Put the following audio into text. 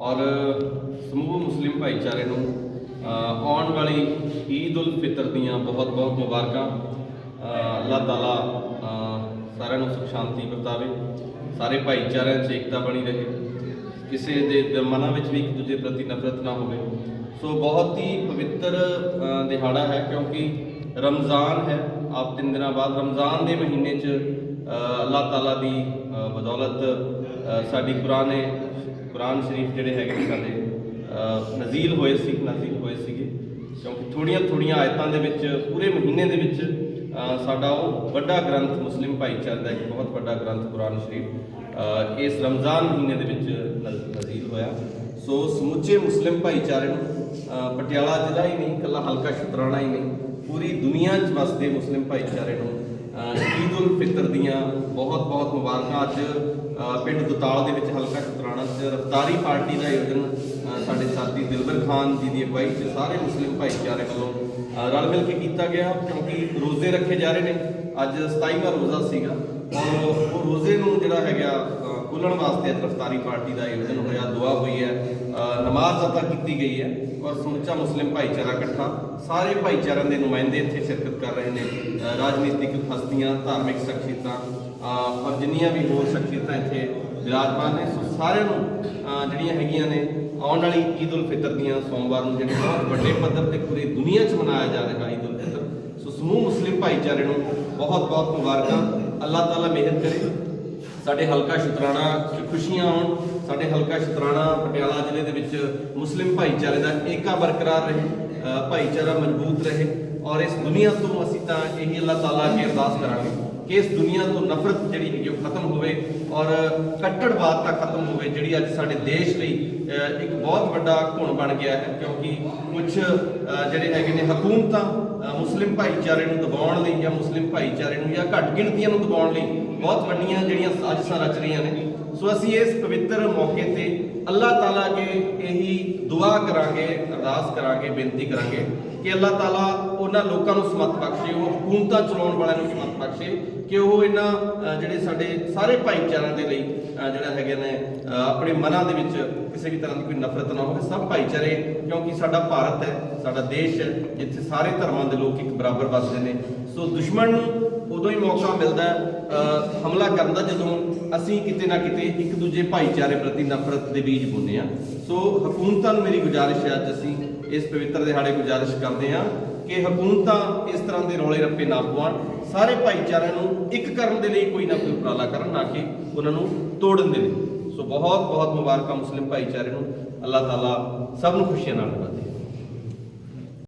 ਔਰ ਸਮੂਹ ਮੁਸਲਿਮ ਭਾਈਚਾਰੇ ਨੂੰ ਆਉਣ ਵਾਲੀ ਈਦ ਉਲ ਫਿਤਰ ਦੀਆਂ ਬਹੁਤ-ਬਹੁਤ ਮੁਬਾਰਕਾਂ ਅ, ਅੱਲਾਹ ਤਾਲਾ ਸਾਰਿਆਂ ਨੂੰ ਸੁਖ ਸ਼ਾਂਤੀ ਵਰਤਾਵੇ ਸਾਰੇ ਭਾਈਚਾਰਿਆਂ 'ਚ ਏਕਤਾ ਬਣੀ ਰਹੇ ਕਿਸੇ ਦੇ ਮਨਾਂ ਵਿੱਚ ਵੀ ਇੱਕ ਦੂਜੇ ਪ੍ਰਤੀ ਨਫ਼ਰਤ ਨਾ ਹੋਵੇ। ਸੋ ਬਹੁਤ ਹੀ ਪਵਿੱਤਰ ਦਿਹਾੜਾ ਹੈ ਕਿਉਂਕਿ ਰਮਜ਼ਾਨ ਹੈ ਆਪ ਤਿੰਨ ਦਿਨਾਂ ਬਾਅਦ ਰਮਜ਼ਾਨ ਦੇ ਮਹੀਨੇ 'ਚ ਅ, ਅੱਲਾਹ ਤਾਲਾ ਦੀ ਬਦੌਲਤ ਸਾਡੀ ਕੁਰਾਨੇ ਕੁਰਾਨ ਸ਼ਰੀਫ ਜਿਹੜੇ ਹੈਗੇ ਨੇ ਸਾਡੇ ਨਜ਼ੀਲ ਹੋਏ ਸੀ, ਨਜ਼ੀਲ ਹੋਏ ਸੀਗੇ। ਕਿਉਂਕਿ ਥੋੜੀਆਂ ਥੋੜੀਆਂ ਆਇਤਾਂ ਦੇ ਵਿੱਚ, ਪੂਰੇ ਮਹੀਨੇ ਦੇ ਵਿੱਚ ਸਾਡਾ ਉਹ ਵੱਡਾ ਗ੍ਰੰਥ ਮੁਸਲਿਮ ਭਾਈਚਾਰੇ ਦਾ ਇੱਕ ਬਹੁਤ ਵੱਡਾ ਗ੍ਰੰਥ ਕੁਰਾਨ ਸ਼ਰੀਫ ਇਸ ਰਮਜ਼ਾਨ ਮਹੀਨੇ ਦੇ ਵਿੱਚ ਨਜ਼- ਨਜ਼ੀਲ ਹੋਇਆ। ਸੋ ਸਮੁੱਚੇ ਮੁਸਲਿਮ ਭਾਈਚਾਰੇ ਨੂੰ ਪਟਿਆਲਾ ਜ਼ਿਲ੍ਹਾ ਹੀ ਨਹੀਂ, ਇਕੱਲਾ ਹਲਕਾ ਸ਼ਤਰਾਣਾ ਹੀ ਨਹੀਂ, ਪੂਰੀ ਦੁਨੀਆ 'ਚ ਵਸਦੇ ਮੁਸਲਿਮ ਭਾਈਚਾਰੇ ਨੂੰ ਈਦ ਉਲ ਫਿਤਰ ਦੀਆਂ ਬਹੁਤ ਬਹੁਤ ਮੁਬਾਰਕਾਂ। ਅੱਜ ਪਿੰਡ ਦੁਤਾਲ ਦੇ ਵਿੱਚ ਹਲਕਾ ਸ਼ੁਤਰਾਣਾ 'ਚ ਰਫਤਾਰੀ ਪਾਰਟੀ ਦਾ ਆਯੋਜਨ ਸਾਡੇ ਸਾਥੀ ਦਿਲਬਰ ਖਾਨ ਜੀ ਦੀ ਅਗਵਾਈ 'ਚ ਸਾਰੇ ਮੁਸਲਿਮ ਭਾਈਚਾਰੇ ਵੱਲੋਂ ਰਲ ਮਿਲ ਕੇ ਕੀਤਾ ਗਿਆ ਕਿਉਂਕਿ ਰੋਜ਼ੇ ਰੱਖੇ ਜਾ ਰਹੇ ਨੇ। ਅੱਜ 27ਵਾਂ ਰੋਜ਼ਾ ਸੀਗਾ ਔਰ ਉਹ ਰੋਜ਼ੇ ਨੂੰ ਜਿਹੜਾ ਹੈਗਾ ਅ, ਵਾਸਤੇ ਅੱਜ ਰਫਤਾਰੀ ਪਾਰਟੀ ਦਾ ਆਯੋਜਨ ਹੋਇਆ ਦੁਆ ਹੋਈ ਹੈ ਨਮਾਜ਼ ਅਦਾ ਕੀਤੀ ਗਈ ਹੈ ਔਰ ਸਮੁੱਚਾ ਮੁਸਲਿਮ ਭਾਈਚਾਰਾ ਇਕੱਠਾ ਸਾਰੇ ਭਾਈਚਾਰਿਆਂ ਦੇ ਨੁਮਾਇੰਦੇ ਇੱਥੇ ਸ਼ਿਰਕਤ ਕਰ ਰਹੇ ਨੇ ਰਾਜਨੀਤਿਕ ਹਸਤੀਆਂ ਧਾਰਮਿਕ ਸ਼ਖਸੀਅਤਾਂ ਔਰ ਜਿੰਨੀਆਂ ਵੀ ਹੋਰ ਸ਼ਖਸੀਅਤਾਂ ਇੱਥੇ ਵਿਰਾਜਮਾਨ ਨੇ, ਸੋ ਸਾਰਿਆਂ ਨੂੰ ਜਿਹੜੀਆਂ ਹੈਗੀਆਂ ਨੇ, ਆਉਣ ਵਾਲੀ ਈਦ ਉਲ ਫਿਤਰ ਦੀਆਂ ਸੋਮਵਾਰ ਨੂੰ ਜਿਹੜੇ ਬਹੁਤ ਵੱਡੇ ਪੱਧਰ ਤੇ ਪੂਰੀ ਦੁਨੀਆ 'ਚ ਮਨਾਇਆ ਜਾ ਰਿਹਾ ਈਦ ਉਲ ਫਿਤਰ, ਸੋ ਸਮੂਹ ਮੁਸਲਿਮ ਭਾਈਚਾਰੇ ਨੂੰ ਬਹੁਤ ਬਹੁਤ ਮੁਬਾਰਕਾਂ। ਅੱਲਾਹ ਤਾਲਾ ਮਿਹਰ ਕਰੇ। ਸਾਡੇ ਹਲਕਾ ਸ਼ੁਤਰਾਣਾ 'ਚ ਖੁਸ਼ੀਆਂ ਆਉਣ, ਸਾਡੇ ਹਲਕਾ ਸ਼ੁਤਰਾਣਾ ਪਟਿਆਲਾ ਜ਼ਿਲ੍ਹੇ ਦੇ ਵਿੱਚ ਮੁਸਲਿਮ ਭਾਈਚਾਰੇ ਦਾ ਏਕਾ ਬਰਕਰਾਰ ਰਹੇ ਭਾਈਚਾਰਾ ਮਜ਼ਬੂਤ ਰਹੇ ਔਰ ਇਸ ਦੁਨੀਆ ਤੋਂ ਅਸੀਂ ਤਾਂ ਇਹੀ ਅੱਲਾਹ ਤਾਲਾ ਅੱਗੇ ਅਰਦਾਸ ਕਰਾਂਗੇ। ਕਿ ਇਸ ਦੁਨੀਆ ਤੋਂ ਨਫ਼ਰਤ ਜਿਹੜੀ ਹੈਗੀ ਉਹ ਖਤਮ ਹੋਵੇ ਔਰ ਕੱਟੜਵਾਦਤਾ ਖਤਮ ਹੋਵੇ, ਜਿਹੜੀ ਅੱਜ ਸਾਡੇ ਦੇਸ਼ ਲਈ ਇੱਕ ਬਹੁਤ ਵੱਡਾ ਘੁਣ ਬਣ ਗਿਆ ਹੈ, ਕਿਉਂਕਿ ਕੁਝ ਜਿਹੜੇ ਹੈਗੇ ਨੇ ਹਕੂਮਤਾਂ ਮੁਸਲਿਮ ਭਾਈਚਾਰੇ ਨੂੰ ਦਬਾਉਣ ਲਈ ਜਾਂ ਮੁਸਲਿਮ ਭਾਈਚਾਰੇ ਨੂੰ ਜਾਂ ਘੱਟ ਗਿਣਤੀਆਂ ਨੂੰ ਦਬਾਉਣ ਲਈ ਬਹੁਤ ਵੱਡੀਆਂ ਜਿਹੜੀਆਂ ਸਾਜ਼ਿਸ਼ਾਂ ਰਚ ਰਹੀਆਂ ਨੇ। ਸੋ ਅਸੀਂ ਇਸ ਪਵਿੱਤਰ ਮੌਕੇ ਤੇ ਅੱਲਾਹ ਤਾਲਾ ਅੱਗੇ ਇਹੀ ਦੁਆ ਕਰਾਂਗੇ, ਅਰਦਾਸ ਕਰਾਂਗੇ, ਬੇਨਤੀ ਕਰਾਂਗੇ ਕਿ ਅੱਲਾਹ ਤਾਲਾ ਉਹਨਾਂ ਲੋਕਾਂ ਨੂੰ ਸਮਤ ਬਖਸ਼ੇ, ਉਹ ਹਕੂਮਤਾਂ ਚਲਾਉਣ ਵਾਲਿਆਂ ਨੂੰ ਸਮਤ ਬਖਸ਼ੇ ਕਿ ਉਹ ਇਹਨਾਂ ਜਿਹੜੇ ਸਾਡੇ ਸਾਰੇ ਭਾਈਚਾਰਿਆਂ ਦੇ ਲਈ ਜਿਹੜਾ ਹੈਗੇ ਨੇ ਆਪਣੇ ਮਨਾਂ ਦੇ ਵਿੱਚ ਕਿਸੇ ਵੀ ਤਰ੍ਹਾਂ ਦੀ ਕੋਈ ਨਫ਼ਰਤ ਨਾ ਹੋਵੇ, ਸਭ ਭਾਈਚਾਰੇ, ਕਿਉਂਕਿ ਸਾਡਾ ਭਾਰਤ ਹੈ, ਸਾਡਾ ਦੇਸ਼ ਹੈ, ਜਿੱਥੇ ਸਾਰੇ ਧਰਮਾਂ ਦੇ ਲੋਕ ਇੱਕ ਬਰਾਬਰ ਵੱਸਦੇ ਨੇ। ਸੋ ਦੁਸ਼ਮਣ ਨੂੰ ਉਦੋਂ ਹੀ ਮੌਕਾ ਮਿਲਦਾ ਹੈ ਹਮਲਾ ਕਰਨ ਦਾ, ਜਦੋਂ ਅਸੀਂ ਕਿਤੇ ਨਾ ਕਿਤੇ ਇੱਕ ਦੂਜੇ ਭਾਈਚਾਰੇ ਪ੍ਰਤੀ ਨਫ਼ਰਤ ਦੇ ਬੀਜ ਬੁੰਨੇ ਆ ਸੋ ਹਕੂਮਤਾਂ ਨੂੰ ਮੇਰੀ ਗੁਜ਼ਾਰਿਸ਼ ਹੈ, ਅੱਜ ਅਸੀਂ ਇਸ ਪਵਿੱਤਰ ਦਿਹਾੜੇ ਗੁਜ਼ਾਰਿਸ਼ ਕਰਦੇ ਹਾਂ। ਕਿ ਹਕੂਮਤਾਂ ਇਸ ਤਰ੍ਹਾਂ ਦੇ ਰੌਲੇ ਰੱਪੇ ਨਾ ਪਵਾਉਣ। ਸਾਰੇ ਭਾਈਚਾਰਿਆਂ ਨੂੰ ਇੱਕ ਕਰਨ ਦੇ ਲਈ ਕੋਈ ਨਾ ਕੋਈ ਉਪਰਾਲਾ ਕਰਨ, ਨਾ ਕਿ ਉਹਨਾਂ ਨੂੰ ਤੋੜਨ ਦੇ ਲਈ। ਸੋ ਬਹੁਤ ਬਹੁਤ ਮੁਬਾਰਕਾਂ ਮੁਸਲਿਮ ਭਾਈਚਾਰੇ ਨੂੰ। ਅੱਲਾਹ ਤਾਲਾ ਸਭ ਨੂੰ ਖੁਸ਼ੀਆਂ ਨਾਲ ਨਵਾਜ਼ੇ